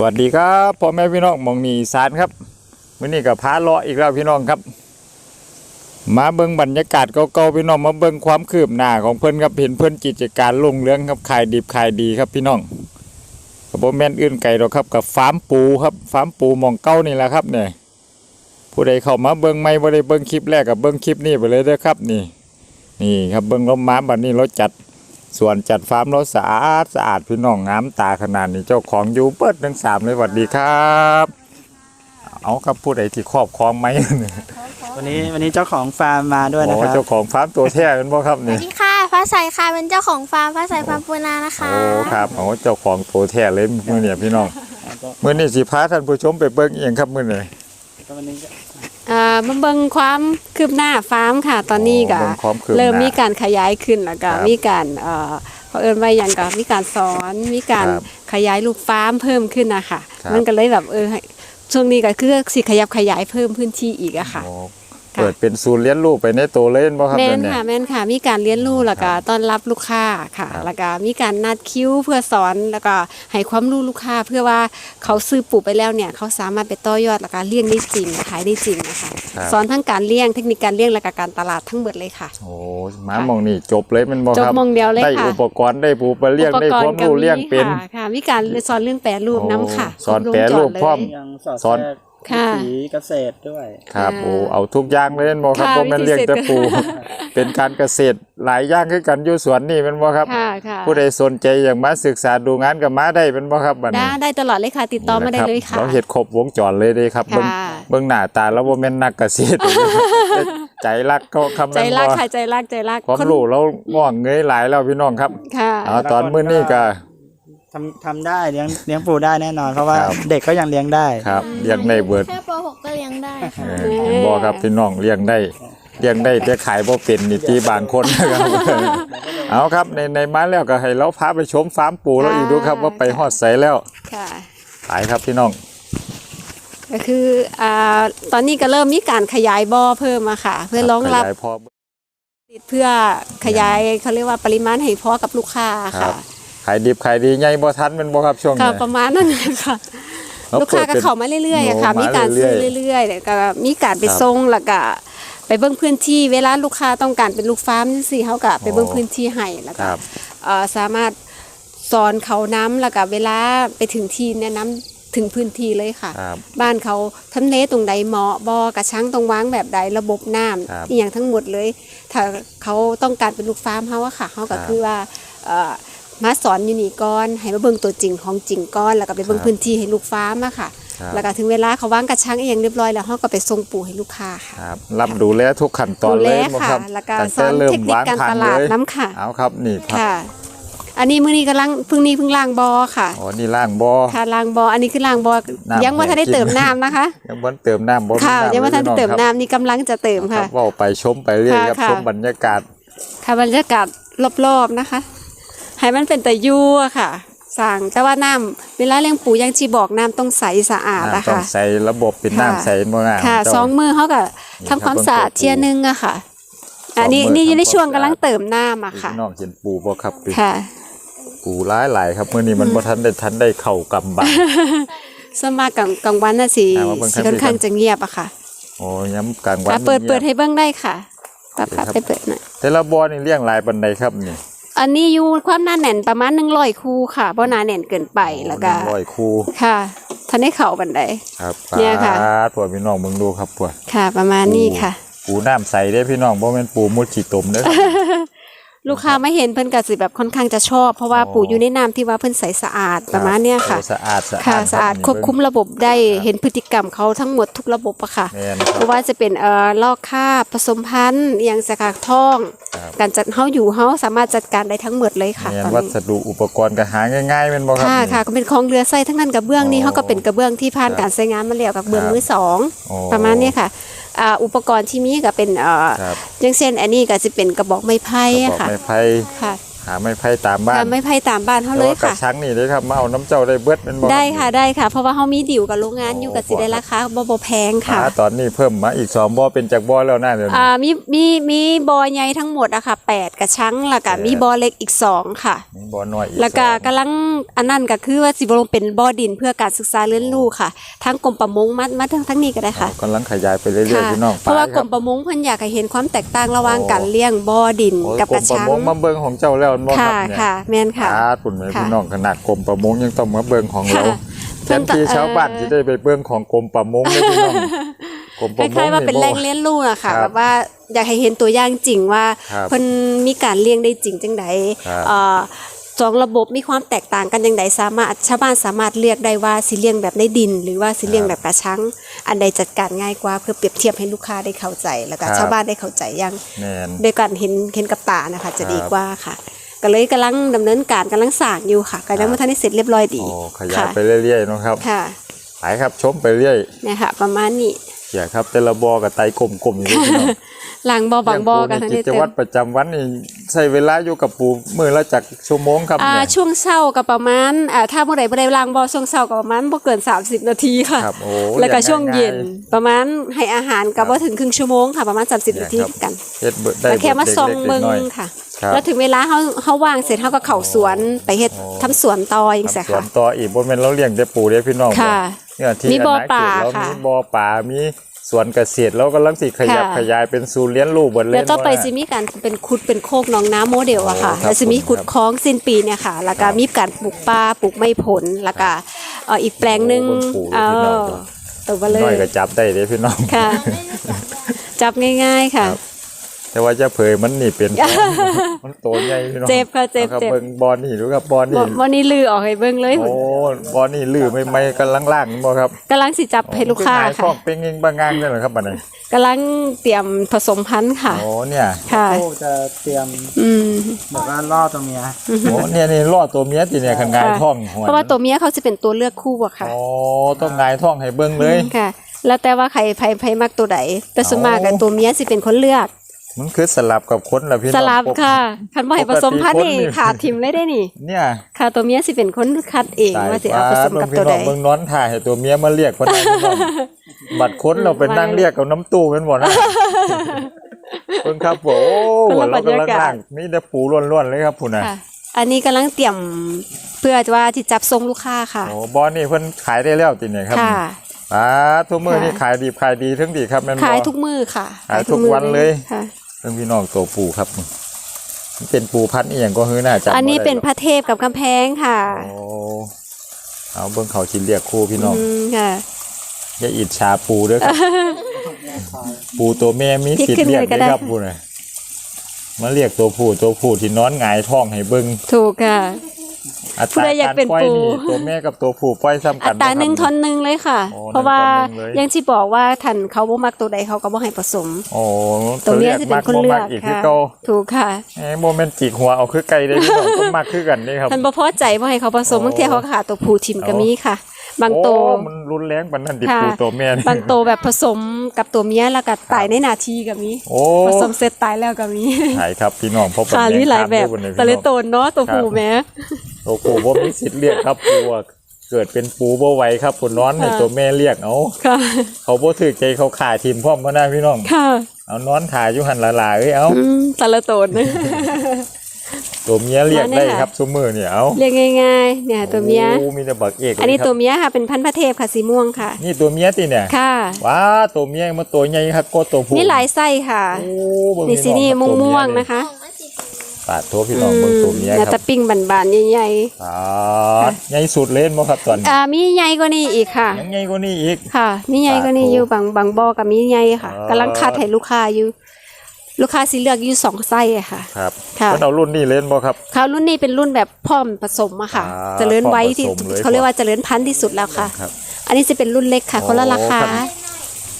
สวัสดีครับพ่อแม่พี่น้องมองนีสานครับมื้อนี้ก็พาเลาะอีกแล้วพี่น้องครับ มาเบิ่งบรรยากาศเก่าๆพี่น้องมาเบิ่งความคืบหน้าของเพิ่อนครับเห็นเพิ่อนกิจการรุ่งเรืองครับขายดิบขายดีครับพี่น้องก็บ่แม่นอื่นไกลหรอกครับกับฟาร์มปูครับฟาร์มปูมองเก้านี่แหละครับเนี่ยผู้ใดเข้ามาเบิ่งไม่บ่ได้เบิ่งคลิปแรกกับเบิ่งคลิปนี้ไปเลยเด้อครับนี่ นี่ครับเบิ่งลมมาบัดนี้เราจัด ส่วนจัดฟาร์มเราสะอาดสะอาดพี่น้องงามตาขนาดนี้เจ้าของอยู่เปิดทั้งสามเลยสวัสดีครับ เอาครับผู้ใดที่ครอบครองไหมวันนี้วันนี้เจ้าของฟาร์มมาด้วยนะโอ้ครับ เจ้าของฟาร์มตัวแท้เป็นบ่ครับสนี่ วัสดีค่ะฟ้าใสค่ะ เป็นเจ้าของฟาร์มฟ้าใสฟาร์มปูนานะคะ โอ้ครับโอ้เจ้าของตัวแท้เลยมื้อเนี่ยพี่น้องมื้อนี้สิพาท่านผู้ชมไปเบิ่งเองครับมื้อนี้ก็วันนี้ก็ อ่ามาเบิ่งความคืบหน้าฟาร์มค่ะ ตอนนี้ก็เบิ่งความคืบหน้าเริ่มมีการขยายขึ้นแล้วก็ครับมีการเอ่อเขาเอิ้นว่าอย่างก็มีการสอนมีการครับขยายลูกฟาร์มเพิ่มขึ้นนะคะครับ มันก็เลยแบบเออให้ช่วงนี้ก็คือสิขยับขยายเพิ่มพื้นที่อีกอะค่ะโอ้ เปิดเป็นศูนย์เลี้ยงลูกไปในตัวเลยเห็นบ่ครับแม่เดี๋ยนวนี้ค่ะแม่นค่ะ มีการเลี้ยงลูกแล้วก็ต้อนรับลูกค้าค่ะครับแล้วก็มีการนัดคิวเพื่อสอนแล้วก็ให้ความรู้ลูกค้า เพื่อว่าเขาซื้อปลูกไปแล้วเนี่ยเขาสามารถไปต่อยอดแล้วก็เลี้ยงได้จริงขายได้จริงนะคะครับสอนทั้งการเลี้ยงเทคนิคการเลี้ยงและก็การตลาดทั้งหมดเลยค่ะโอ้มาหมองนี่จบเลยแมันบ่จคบรับมองเดียวเลยได้ค่ะอุปกรณ์ได้ปูไปเลี้ยงได้ความรู้เลี้ยงเป็นค่ะค่ะมีการสอนเรื่องแปรรูปน้ำค่ะโอ้สอนแปรรูปพร้อมยังสอดสอน แทรกค่ะวิถีเกษตรด้วย ครับอ่าโอ้เอาทุกอย่างเลยแม่นบ่ครับค่ะบ่แม่นเลี้ยงแต่ปูวิธีเสร็จเป็นการเกษตรหลายอย่างคือกันอยู่สวนนี่แม่นบ่ครับ ค่ะค่ะผู้ใดสนใจอยากมาศึกษาดูงานกับมาได้เป็นบ่ครับบัดได้นี้ได้ตลอดเลยค่ะ ติดต่อมาได้เลยค่ะ เราเฮ็ดครบวงจรเลยเด้ครับเบิ่งค่ะ เบิ่งหน้าตาแล้วบ่แม่นนักเกษตร ใจรักก็คำใจนั้นรักบ่ค่ะใจรักใจรักความคนรู้เราง่วงเงยหลายแล้วพี่น้องครับค่ะ เอาตอนมื้อนี้ก็ทำทำได้เลี้ยงเลี้ยงปูได้แน่นอน เพราะว่าครับ เด็กก็ยังเลี้ยงได้ ครับเลี้ยงได้เบิดแค่ป .6 ก็เลี้ยงได้ค่ะ เออเห็นบ่ครับพี่น้องเลี้ยงได้เลี้ยงได้แต่ขายบ่เป็นนี่ตีบางคนนะครับเอาครับในในมาแล้วก็ให้เราพาไปชมฟาร์มปูแล้วอีกดูครับว่าไปฮอดไสแล้วค่ะไปครับพี่น้อง ก็คืออ่าตอนนี้ก็เริ่มมีการขยายบ่อเพิ่มมาค่ะ เพื่อรองรับขยายพอ เพื่อขยายเขาเรียกว่าปริมาณให้พอกับลูกค้าครัค่ะบขายดิบขายดีใหญ่บ่ทันแมันบ่ครับช่วงค่ะนี้ ประมาณนั้นเลยค่ะเรลูกค้าก็ปิดป็นเข้ามาเรื่อยๆอะค่ะโอ้มีการมาเรื่ซื้อยอเรื่อยๆแล้วก็มีการไปครับส่งแล้วก็ไปเบิ่งพื้นที่เวลาลูกค้าต้องการเป็นลูกฟาร์มจังซี่เขาก็ไปเบิ่งอ๋อพื้นที่ให้แล้วคก็รับเอ่อสามารถสอนเขาน้ำแล้วก็เวลาไปถึงที่แนะนำถึงพื้นที่เลยค่ะ ครับบ้านเขาทำเลตรงใดเหมาะบอกระชังตรงวางแบบใดระบบน้ครับำอหย่างทั้งหมดเลย ถ้าเขาต้องการเป็นลูกฟาร์มเขาอะค่ะเขาก็ครับ คือว่าเอ่อ มาสอนอยู่นี่ก่อนให้มาเบิ่งตัวจริงของจริงก่อน แล้วก็ไปเบิ่งครับพื้นที่ให้ลูกฟาร์มอะค่ะ ครับ แล้วก็ถึงเวลาเขาวางกระชังเองเรียบร้อยแล้วเขาก็ไปส่งปูให้ลูกค้าค่ะ ครับรับดูแลทุกขั้นตอนดูเลแลยบ่ค่ะครับแล้วก็ตั้งสแต่อนเริ่เทมคนิควางการผัตงลาดเลยน้ำค่ะ เอาครับนี่ผักค่ะ อันนี้มื้อนี้กำลังเพิ่งนี้เพิ่งล้างบอค่ะ อ๋อนี่ล่างบ่อค่ะล้างบออันนี้คือล้างบอน้ำยังว่าทันได้แห้งกิน เติมน้ำนะคะ ยังบ่เติมน้ำบ่ค่ะยังว่าทันได้เติมพี่องน้ำนี่กำลังจะเติมครับค่ะ ครับเว้าไปชมไปเรื่อยครับค่ะ ชมบรรยากาศ ค่ะบรรยากาศรอบๆนะคะ ให้มันเป็นแต่ยูอะค่ะสั่งแต่ว่าน้ำเวลาเลี้ยงปูอยังชีบอกน้ำต้องใสสะอาดอ่านะต้องคะใส่ระบบเป็นค่ะน้ำใส่บ่งามค่ะต้สองมือเขาก็นี่ทำความครับสะอาดต้องเติมเทียนึงอะค่ะสองอันนี้มือนี่อยู่ในทำความช่วงสะอาดกำลังเติมน้ำอะค่ะพี่น้องเห็นปูบ่ครับพี่ค่ะ ปูหลายหลายครับมื้อนี้มันบ่ทันได้ทันได้เข้ากำบังสวนมากกลางกลางวันน่ะสิอ่ามาเบิ่งสิข้างค่อนข้างในกันจะเงียบอะค่ะโอ้ย้ำกลางวันค่ะเปิดนี่เปิดให้เบิ่งได้ค่ะปั๊บโอเคครับปั๊บไปเปิดหน่อยแต่ละบ่อนี่เลี้ยงหลายปานใดครับนี่ อันนี้อยู่ความหนาแน่นประมาณ100คู่ค่ะเพราะหนาแน่นเกินไปแล้วก็ร้อยคู่ค่ะทันได้เข่าบันไดครับเนี่ยค่ะปาดพวกพี่น้องมึงดูครับพวกค่ะ ประมาณนี้ค่ะ ปูน้ำใสเด้พี่น้องบ่แม่นปูมุดขี้ตมเด้อ ลูกค้าไม่เห็นเพิ่นก็สิแบบค่อนข้างจะชอบ เพราะว่าอ๋อปู่อยู่ในน้ำที่ว่าเพิ่นใสสะอาดประมาณเนี้ยค่ะโอ้สะอาดสะอาดค่ะสะอาดนี่ควบคุมเงระบบได้เห็นพฤติกรรมเขาทั้งหมดทุกระบบอะค่ะแม่นคเพรับราะว่าจะเป็นเอ่อลอกคราบผสมพันธุ์อหย่างสกัดท่องครับการจัดเฮาอยู่เฮาสามารถจัดการได้ทั้งหมดเลยค่ะแม่นตอนวันี้สดุอุปกรณ์ก็หาง่ายๆแม่นบ่ครับค่ะนี่ค่ะก็เป็นของเรือไส้ทั้งนั้นกระเบื้องนี่อ๋อเขาก็เป็นกระเบื้องที่ผ่านครับการใช้งานมาแล้วกับเบื้องครับมือสองโอ้ประมาณเนี้ยค่ะ อ่าอุปกรณ์ที่มีก็เป็นเอ่อครับ อย่างเช่นอันนี้ก็จะเป็นกระบอกไม้ไผ่กระบออะกค่ะ ไม้ไผ่ ค่ะค หาไม่ไผ่ตามบ้านค่ะไม่ไผ่ตามบ้านเขาแต่เลยว่ากระค่ะชังนี่เลยครับมาเอาน้ำเจ้าได้เบิดเป็นบ่ได้ค่ะได้ค่ะ เพราะว่าเขามีดิวกับโรงงานอยู่กับสิได้ราคาบ่บ่แพงค่ะหาตอนนี้เพิ่มมาอีกสองบ่อเป็นจากบ่อแล้วน่าเดี๋ยวนี้อ่ามีมีมีบอใหญ่ทั้งหมดอะค่ะแปดกระชังแล้วก็แปดมีบอเล็กอีกสองค่ะมีบ่อน้อยอีกแล้วก็สองกำลังอันนั้นก็คือว่าสิบลงเป็นบ่อดินเพื่อการศึกษาเรียนรู้ค่ะทั้งกรมประมงมามาทั้งทั้งนี้ก็ได้ค่ะกำลังขยายไปเรื่อยค่ะๆพี่น้องเพราะว่าไปกครบมประมงเพิ่นอยากให้เห็นความแตกต่างระหว่างโอ้การเลี้ยงบ่อดินโอ้ยกับกรกระมประชังมงมาเบิ่งของเจ้าแล้วบ่ครัค่ะบเนี่ยค่ะแม่นค่ะ อาปุ่นแม่ค่ะ พี่น้องขนาดกรมประมงยังต้องมาเบิ่งของเราค่ะแทนที่ชาวบ้านสิได้ไปเบิ่งของกรมประมงเลยพี่น้องกรมคประมงล้ายๆว่าเป็นแหล่งบ่เรียนรู้อะค่ะครับแบบว่าอยากให้เห็นตัวอย่างจริงว่าครับเพิ่นมีการเลี้ยงได้จริงจังใดครับเอ่อสองระบบมีความแตกต่างกันจังใดสามารถชาวบ้านสามารถเลือกได้ว่าสิเลี้ยงแบบในดิน หรือว่าสิเลี้ยงแบบกระชังอันใดจัดการง่ายกว่าเพื่อเปรียบเทียบให้ลูกค้าได้เข้าใจ แล้วก็ครับ ชาวบ้านได้เข้าใจอย่างแม่นโดยการเห็นเห็นกับตานะคะจะครับดีกว่าค่ะ ก็เลยกำลังดำเนินการกำลังสร้างอยู่ค่ะก็ยังไม่ทันได้เสร็จเรียบร้อยดีโอ้ขยายค่ะไปเรื่อยๆเนาะครับค่ะไปครับชมไปเรื่อยเนี่ยค่ะ ประมาณนี้ เกี่ยครับ แต่ละบ่อกับไตกลมๆอยู่พี่น้องหลังบอบางบอกันเลี้ทั้ยงงนี้ปูนี่กิจเต็วัมตรประจำวันนี่ใช้เวลาอยู่กับปูมื้อละจักชั่วโมงครับอ่าเนี่ยช่วงเช้าก็ประมาณอ่าถ้าเมื่อใดบ่ได้ล้างบ่อช่วงเช้าก็ประมาณบ่เกิน 30 นาทีค่ะครับโอ้แล้วก็เรียนช่วงเย็นง่ายประมาณให้อาหารก็บ่ถึงครึ่งชั่วโมงค่ะประมาณ 30เนี่ยนาทีครับกันเฮ็ดเบิดได้แล้วแค่มาเบิดส่องเล็กๆเบิ่งน้อยค่ะครับแล้วถึงเวลาเฮาเฮาว่างเสร็จเฮาก็เข้าสวนไปเฮ็ดโอ้ทำสวนต่อจังซี่ทำสวค่ะนต่ออีกบ่แม่นเราเลี้ยงแต่ปูเด้พี่น้องค่ะ เนี่ยที่มีบ่อปลาอณเขตเราค่ะ มีบ่อปลามีสวนเกษตรแล้วก็ลังสิขยับค่ะ ขยายเป็นศูนย์เลี้ยงลูกเบิดเลยเดี๋ยวต่อไปว่า สิมีการเป็นขุดเป็นโคกหนองน้ำโมเดลอะค่ะ โอ้ครับแล้วสิมีขุดผมครับคลองสิ้นปีเนี่ยค่ะ แล้วก็ครับมีการปลูกปลาปลูกไม้ผลแล้วก็เอ่ออีกแปลงหนึงโอ้บนปู่เอพี่น้อง อตัวเบลน้อยยก็จับได้เด้พี่น้อง ค่ะ จับง่าย ๆค่ะ ครับ แต่ว่าจะเผยมันนี่เป็นมันโตใหญ่พี่น้องเจ็บค่ะเจ็บอาครับเจ็บเบิ่งบอลนี่ดูครับบอลบ่นี่วันนี้ลือออกให้เบิ่งเลยโอ้บอลนี่ลือไม่ไม่กันล่างๆบ่ครับกำลังสิจับให้ลูกค้าอหงยท้ค่ะองเป็นยิงบางงางนี่เหรอครับบัดนี้กำลังเตรียมผสมพันธุ์ค่ะโอ้เนี่ยค่ะโอ้จะเตรียมอืมแบบว่าล่อตัวเมียโอ้เนี่ยนี่ล่อตัวเมียติเนี่ยขันงายค่ะท้องหัวเพราะว่าตัวเมียเขาจะเป็นตัวเลือกคู่อะค่ะโอ้ต้องงายท้องให้เบิ่งเลยค่ะ แล้วแต่ว่าใครไผไผมักตัวใดแต่ส่วนมากกันเอาตัวเมียสิเป็นคนเลือก มันคือสลับกับคนล่ะพี่น้องสลับค่ะคันบ่ให้ผสมพันธุ์นี่ปกติคนนี่ขาดทิมเลยได้นี่ เนี่ยค่ะตัวเมียสิเป็นคนคัดเองตายว่าสิเอาผสมกับพี่ตัวน้ใดองเบิ่งนอนถ่ายให้ตัวเมียมาเรียกคนนั้นพี่น้องบัดคนเราเป็นนั่งเรียกกับน้ำตู้เป็นบ่นะเพิ่นครับโอ้หัวเรากำลังล่างมีแต่ปูล้วนๆเลยครับพุ่นน่ะค่ะอันนี้กำลังเตรียมเพื่อว่าที่จับส่งลูกค้าค่ะโอ้บอลนี่เพิ่นขายได้แล้วติเนี่ยครับค่ะอ่าทุกมื้อค่ะนี่ขายดีขายดีทั้งดีครับแม่นบ่ขายทุกมือค่ะ ขายทุกมื้อวันเลยค่ะ เพิ่นพี่น้องตัวปูครับมันเป็นปูพันธุ์อีหยังก็ฮือน่าจะอันนี้เป็นพระเทพกับกำแพงค่ะโอ้เอาเบิ่งเขาสิเรียกครูพี่น้องอืมค่ะอย่าอิจฉาปูเด้อครับ ปูตัวแม่มีพลิกสิทขึ้ธิ์นเรียกเลยก็ได้ได้ครับปูน่ะมาเรียกตัวผู้ตัวผู้ที่นอนหงายท้องให้เบิ่งถูกค่ะ อัผู้ตราใดอยากการเป็นปล่อยปู นี่ตัวแม่กับตัวผู้ปล่อยซ้ำกัอันตราบ่ครับ หนึ่งทอนหนึ่งเลยค่ะ โอ้เพราะว่าหนึ่งทอนหนึ่งเลย อยังที่บอกว่าท่านเขาบ่มักตัวใดเขาก็บ่ให้ผสม โอ้ตัวเมียสิเป็นคนเลือกมัอีกคือค่ะเก่าถูกค่ะเอ้โมเมนต์จิกหัวเอาคือไก่ได้พี่น้องก็มักคือกันนี่ครับ ท่านบ่พอใจบ่ให้เขาผสมโอ้ บางเทีเขาก็ขาตัวผู้ทิมก็มีค่ะ บางโตวโอ้มันรุนแรงปานนั้นดิค่ะ ปูตัวแม่นี่บางโตวแบบผสมกับตัวเมียแล้วก็ตายในนาทีก็มีโอ้ผสมเสร็จตายแล้วก็มี ใช่ครับพี่น้องเพราะค่ะมีหลายแบบเยแต่เลยโตนเนาะตัวผู้ครับแม้ ตัวปูบ่มีสิทธิ์เรียกครับปูอะเกิดเป็นปูบ่ไหวครับปูนอนให้ค่ะตัวแม่เรียกเอาค่ะ เขาบ่ถือใจเขาขาทีมพร้อมบ่ได้พี่น้องค่ะ เอานอนถ่ายอยู่หันหลาๆเอ้ยเอาอืมแต่ละโตน ตัวเมียเรียกมาเนี่ได้ยค่ะครับซุมื้อเนี่ยเอาเรียกง่าย ๆ เนี่ยตัวเมีย โอ้มีแต่บักเอกเลยอันนี้ครับตัวเมียค่ะ เป็นพันธุ์พระเทพค่ะสีม่วงค่ะ นี่ตัวเมียติเนี่ยค่ะ ว้าตัวเมียมาตัวใหญ่ครับก็ตัวผู้มีหลายไส้ค่ะ โอ้เบิ่งนี่พี่สีองนี่ครับม่วงตัวๆเย นะคะ ปาดโทพี่น้องเบิ่งตัวเมียเนี่ยคตะรับปิ้งบานๆใหญ่ปาดใหญ่สุดเลยบ่ครับตอนนี้ๆอ่ามีใหญ่กว่านี้อีกค่ะ ยังใหญ่กว่านี้อีก ค่ะ มีใหญ่กว่านี้สาธุอยู่บางบางบ่อกับมีใหญ่ค่ะอ๋อ กำลังคัดให้ลูกค้าอยู่ ลูกค้าสิเลือกอยู่สองไส้อะค่ะ ครับค่ะ เพิ่นเอารุ่นนี้เล่นบ่ครับคราวรุ่นนี้เป็นรุ่นแบบพร้อมผสมอะค่ะ อ่าเจริญไว้ที่พร้อมผสมเลย เขาเรียกว่าเจริญพันธุ์ที่สุดแล้วค่ะ ครับ อันนี้จะเป็นรุ่นเล็กค่ะ คนละราคา โอ้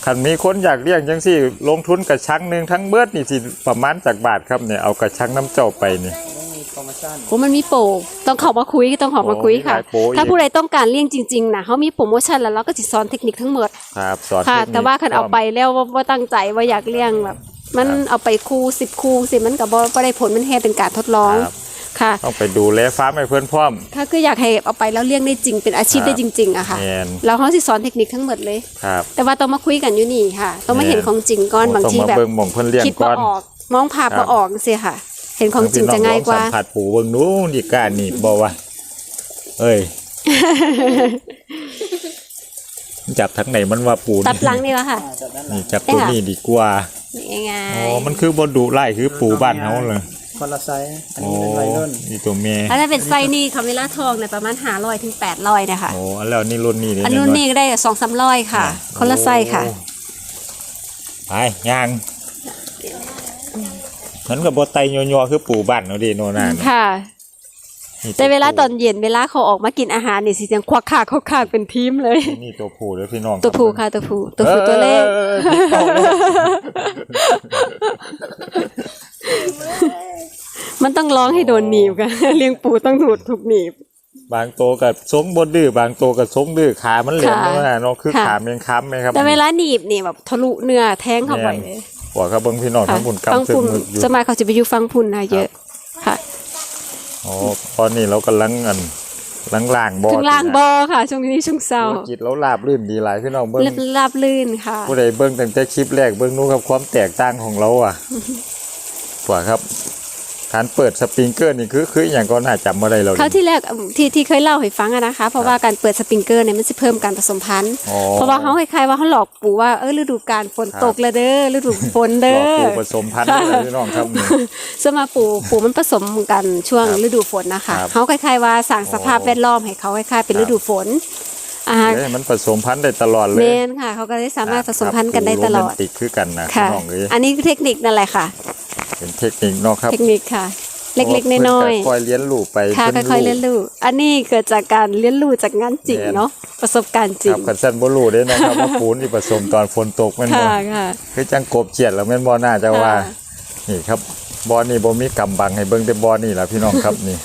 ครับคันมีคนอยากเลี้ยงจังซี่ลงทุนกระชังหนึงทั้งเบิดนี่สิประมาณจากบาทครับเนี่ยเอากระชังน้ำเจ้าไปนี่มีโปรโมชั่นโอ้มันมีโปรต้องเข้ามาคุยต้องเข้ามาคุยค่ะ โอ้มีหลายโปรอีก ถ้าผู้ใดต้องการเลี้ยงจริงๆนะเขามีโปรโมชั่นแล้วเราก็จะสอนเทคนิคทั้งหมดครับสอนค่ะ เทคนิคแต่ว่าคันเอาไปแล้วว่าว่าตั้งใจว่าอยากเลี้ยงแบบ มันเอาไปคู่สิบคู่สิมันกับบ่บ่ได้ผลมันแค่เป็นการทดลอง ครับ ค่ะ ต้องไปดูแลฟาร์มให้เพื่อนพร้อมถ้าคืออยากให้เอาไปแล้วเลี้ยงได้จริงเป็นอาชีพครับได้จริง ๆอะค่ะแม่นแล้วเขาสิสอนเทคนิคทั้งหมดเลย ครับ แต่ว่าต้องมาคุยกันอยู่นี่ค่ะ ต้องมาเห็นแม่นของจริงก่อนบางต้องทีมาแบบเบิ่งหม่องเพิ่นเลี้ยงคิดก่บ่อนออกมองภาพครับบ่ออกเสียค่ะ เห็นของจริงจะง่ายกว่า สัมผัสปูเบิ่งนู้นดีกล้านี่บ่ว่าเอ้ย จับทั้งไหนมันว่าปูตับหลังนี่ละค่ะอ่าจากด้านหลังนี่จับตัวนี้ดีกว่า นี่ไง อ๋อ มันคือบ่ดุไล่คือปูบ้านเฮาเลย คนละไซส์อันโอ้นี้เป็นวัยรุ่นนี่ตัวเมียถ้าเป็นไซส์นี่คาเวลาทองเนี่ยประมาณ500ถึง800นะคะโอ้อันแล้วนี่รุ่นนี้เยอันนู้นนี่ก็ได้สองสามร้อยค่ะ คนละไซส์ค่ะโอ้ไปย่างนั้นก็บ่ไตยัวๆคือปูบ้านเนาะดิโนน่าค่ะนี่แต่เวลาตอนเย็นเวลาเขาออกมากินอาหารนี่สิยังควักขากควักขากเป็นทีมเลย นี่ตัวผู้เด้อพี่น้อง ตัวผู้ค่ะตัวผู้ตัวผู้ตัวเล็ก ออเออเออเออมันต้องร้องให้โดนหนีบกัน เลี้ยงปูต้องถูกถูกหนีบบางตัวกับสงบดื้อบางตัวกับสงดื้อขามันเหลี่ยมค่ะเนาะเนาะคือค่ะขาเมียงค้ำไหมครับแต่เวลาหนีบนี่แบบทะลุเนื้อแทงเข้าไปเลยหัวครับเบิ้งพี่น้องค่ะทั้งบุญฟังกำซึ่งพุ่นมึกอยู่สมัยเขาจะไปอยู่ฟังพุ่นนะเยอะค่ะอ๋อตอนนี้เรากำลังอันลังล่างบ่อถึงล่างบอค่ะ ช่วงนี้ช่วงเศร้าธุรกิจเราลาบลื่นดีหลายพี่น้องเบิ้งเรียบราบลื่นค่ะผู้ใดเบิ้งตั้งแต่คลิปแรกเบิ้งนู้ครับความแตกต่างของเราอะ หัวครับการเปิดสปริงเกอร์นี่คือคืออย่างก็น่าจำมาได้เราคราวที่แรกอืมที่ที่เคยเล่าให้ฟังอะนะคะ เพราะว่าการเปิดสปริงเกอร์เนี่ยมันจะเพิ่มการผสมพันธุ์อ๋อเพราะว่าเขาคล้ายๆว่าเขาหลอกปู่ว่าเออฤดูกาลฝนครับตกแล้วเด้อฤดูฝนหเด้ลอกอปลูกผสมพันธุ์ด้วยพี่น้องครับนี่สมาปู่ปู่มันผสมกันช่วงครับฤดูฝนนะคะครับเขาคล้ายๆว่าสั่งสภาพโอ้แวดล้อมให้เขาคล้ายๆเป็นครับฤดูฝนอ่าเอ้ยมันผสมพันธุ์ได้ตลอดเลยเมนค่ะเขาก็ได้สามารถผสมพันธุ์กันได้ตลอดโรแมนติกคือกันนะพี่ค่ะน้องเอ้ยอันนี้คือเทคนิคนั่นแหละค่ะ เป็นเทคนิคเนาะครับ เทคนิคค่ะ เล็กๆน้อยคอยเลี้ยงลูกไปๆค่ะพิ่ค่อยๆเรียนรู้อันนี้เกิดจากการเรียนรู้จากงานจริงแม่นเนาะประสบการณ์จริครังบขันสันบ่รู้ได้เนาะครับว่าปูนที่ผสมตอนฝนตกแม่นบ่ค่ะค่ะคือจังกบเจียดแล้วแม่นบ่น่าจะว่าค่ะนี่ครับบ่อนี่บ่มีกำบังให้เบิ่งแต่บ่อนี่ล่ะพี่น้องครับนี่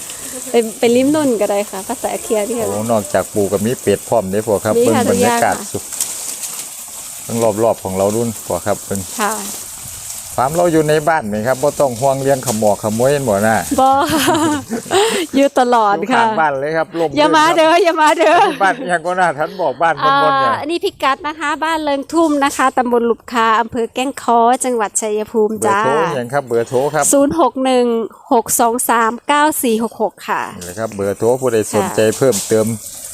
ไปไปลิ้มนุ่นก็ได้ค่ะภาษาเคียที่โอ้ค่ะนอกจากปูก็มีเป็ดพร้อมเด้พวกครับมีเบิ่งค่ะบรรยากาศทุกอย่างค่ะสุดเบิ่งรอบๆของเราดุนพวกครับเพิ่นค่ะ ฟาร์มเราอยู่ในบ้านไหมครับบ่ต้องห่วงเลี้ยงขโมยขโมยเห็นบ่น่ะบออยู่ตลอดอยู่ค่ะข้างบ้านเลยครับลมอย่ามาเด้ออย่ามาเด้อบ้านยังก็น่าทันบอกบ้านบนอ่าบนเนี่ยอันนี้พิกัดนะคะ บ้านเลิงทุ่มนะคะ ตำบลหลุบคาอำเภอแก้งค้อจังหวัดชัยภูมิเบอร์จ้าโทรยังครับเบอร์โทรครับ0 6 1 6 2 3 9 4 6 6ค่ะนี่แหละครับเบอร์โทรผู้ใดสนใจเพิ่มเติม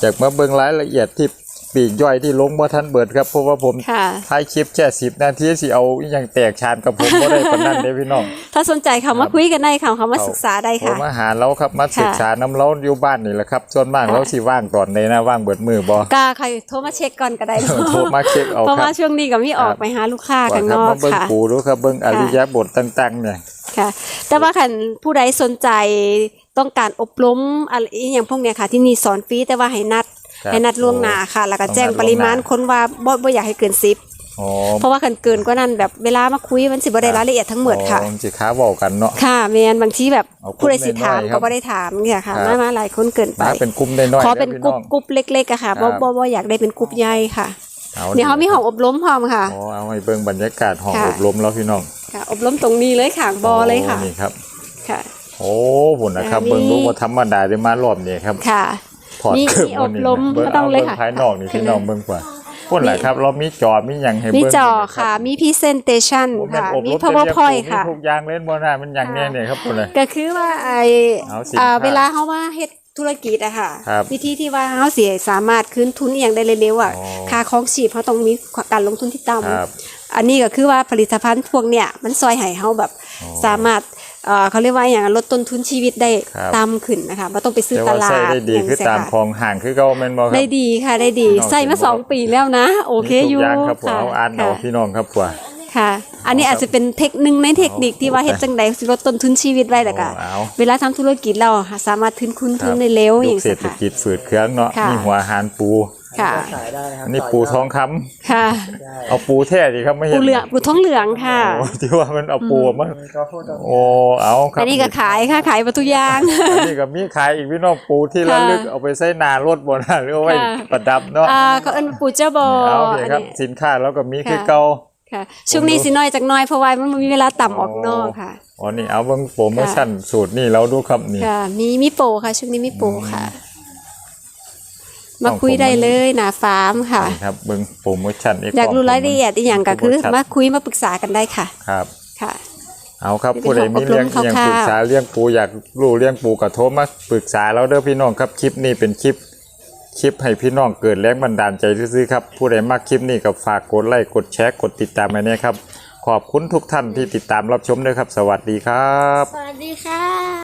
จากมาเบิ่งรายละเอียดที่ ปีกย่อยที่ลงบ่ทันเบิดครับเพราะว่าผมค่ะถ่ายคลิปแค่10นาทีสิเอาอหยังแตกชานกับผมบ่ได้ปานนั้นเด้พี่น้อง ถ้าสนใจเขามาคุยกันได้ค่ะเขามาศึกษาได้ผมค่ะมาหาเราครับมาศึกษาน้ำเราอยู่บ้านนี่แหละครับส่วนมากค่ะเราสิว่างตอนใดนะว่างเบิดมือบ่กาใครโทรมาเช็คก่อนก็ได้เนอะโทรมาเช็คเอาเพราะครัว่าบช่วงนี้ก็มีออกไปหาลูกค้าว่าข้างคนรับอกมาเบิ่งค่ะปูดูครับเบิ่งอริยบทต่างๆเนี่ยค่ะ แต่ว่าคันผู้ใดสนใจต้องการอบรมอะไรอหย่างพวกเนี้ยค่ะ ที่นี่สอนฟรีแต่ว่าให้นัดครับ ให้นัดล่วงหน้าค่ะ แล้วก็ต้องแจ้งนัดปริมาณล่วงหน้าคนว่าบ่บ่อยากให้เกินสิบอ๋อเพราะว่าคันเกินกว่านั้นแบบเวลามาคุยมันสิบ่ได้รายละเอียดทั้งหมดค่ะอ๋อสิค้าเว้ากันเนาะค่ะแมนบางทีแบบเอากลุ่มผู้ใดสิถามน้อยๆครัก็บบ่ได้ถามเนี่ยค่ะครับมามาหลายคนเกินไปมาเป็นกลุ่มได้น้อยขอเป็นด้กรุ๊ปพี่กรุ๊ปเล็กๆอะค่ะครับ่บบ่บ่อยากได้เป็นกรุ๊ปใหญ่ค่ะเอาเนี่ยเขามีห้องอบรมพร้อมค่ะอ๋อเอาให้เบิ่งบรรยากาศห้องค่ะอบรมแล้วพี่น้องค่ะ อบรมตรงนี้เลยค่ะบอเลยค่ะโนี่ครับค่ะ โอ้หุ่นนะครับอันนี้เบิ่งดูว่าธรรมดาได้มารอบนี้ครับค่ะ ถอดมีเครื่องมีอบรมเบิ่งก็ต้องเลยค่ะาบิ่ภายนอกนี่พี่น้องเบิ่งกว่าพุ่นแหละครับ เรามีจอมีหยังให้มีเบิ่งจอนี่นค่ะรับมีพรีเซนเตชันผมเป็นค่ะอบรมีม powerpoint มีค่ะทุกอย่างเล่นบ่น่ามันหยังแน่เนี่ยครับพุ่นเลยก็คือว่าไอเอาสินอ่าค้าเวลาเขาว่าเฮ็ดธุรกิจอะค่ะครับวิธีที่ว่าเขาเสียสามารถคืนทุนอหย่างได้เร็วๆอะอ๋อค่าของชีพเขาต้องมีการลงทุนที่ต่ครับำอันนี้ก็คือว่าผลิตภัณฑ์พวกเนี้ยมันซอยให้เขาแบบอ๋อสามารถ เอ่อเขาเรียกว่าอย่างลดต้นทุนชีวิตได้ครับต่ำขึ้นนะคะไม่ต้องไปซื้อแต่ตว่าลาใส่ดได้ดีอย่างคือเสียตามค่ะของห่างคือเก่าแม่นบ่ครับ ได้ดีค่ะได้ดีพี่น้องใส่มาเห็นบ่สองปีแล้วนะ โอเคมีอทุยู่กอย่างครับผมค่ะเอาอ่านเอาค่ะ พี่น้องครับผัว ค่ะ อันนี้อาจจะเป็นเทคนิคในเทคนิคที่ว่าเฮ็ดจังใดสิลดต้นทุนชีวิตไว้แล้วก็เอา เวลาทำธุรกิจเราสามารถทุนคุณทุนได้เร็วอยุย่าคงเศรเงี้ษยฐค่ะ กิจฝืดเครื่องเนาะค่ะ มีหัวอาหารปู ค่ะขายได้นะครับอันนี้ต่ปูทยองดคำค่ะได้เอาปูแท้ดิครับไม่เห็นปูเหลืองปูท้องเหลืองค่ะ โอ้ที่ว่ามันเอาปูมามีก็พูดตรงนี้โอ้เอาครับอันนี้ก็ขายค่ะขายประตูยาง อันนี้ก็มีขายอีกพี่น้องปูที่ระลึกค่ะเอาไปใส่หนารถบนหรือเอาไว้ค่ะ ประดับเนาะอ่าเขาเอิ้นปูเจ้าบอเอาโอเคอันครับนี้ สินค้าแล้วก็มีคือค่ะเก่า ค่ะ ช่วงนี้สิน้อยจากหน้อยเพราะว่ามันบ่มีเวลาต่ำออกนอกค่ะ อ๋อนี่เอาเบิ่งโปรโมชั่นสูตรนี่เราดูครับนี่ ค่ะ มีมีโปรค่ะ ช่วงนี้มีโปรค่ะต้ มาองคุยได้เลยหนาฟาร์มค่ะนี่ครับเบิ่งโปรโมชั่นอีกอยากรู้รายละเอียดอีกอย่างก็คือโปรโมชั่นมาคุยมาปรึกษากันได้ค่ะครับค่ะ เอาครับนี่เป็นผู้ใดมีเรื่องของอบรมอย่างคร่าวๆปรึกษาเรื่องปูอยากรู้เรื่องปูก็โทรมาปรึกษาเราเด้อพี่น้องครับคลิปนี้เป็นคลิปคลิปให้พี่น้องเกิดแรงบันดาลใจซื่อๆครับ ผู้ใดมักคลิปนี้ก็ฝากกดไลค์กดแชร์กดติดตามไว้เนี่ยครับ ขอบคุณทุกท่านที่ติดตามรับชมด้วยครับ สวัสดีครับ สวัสดีค่ะ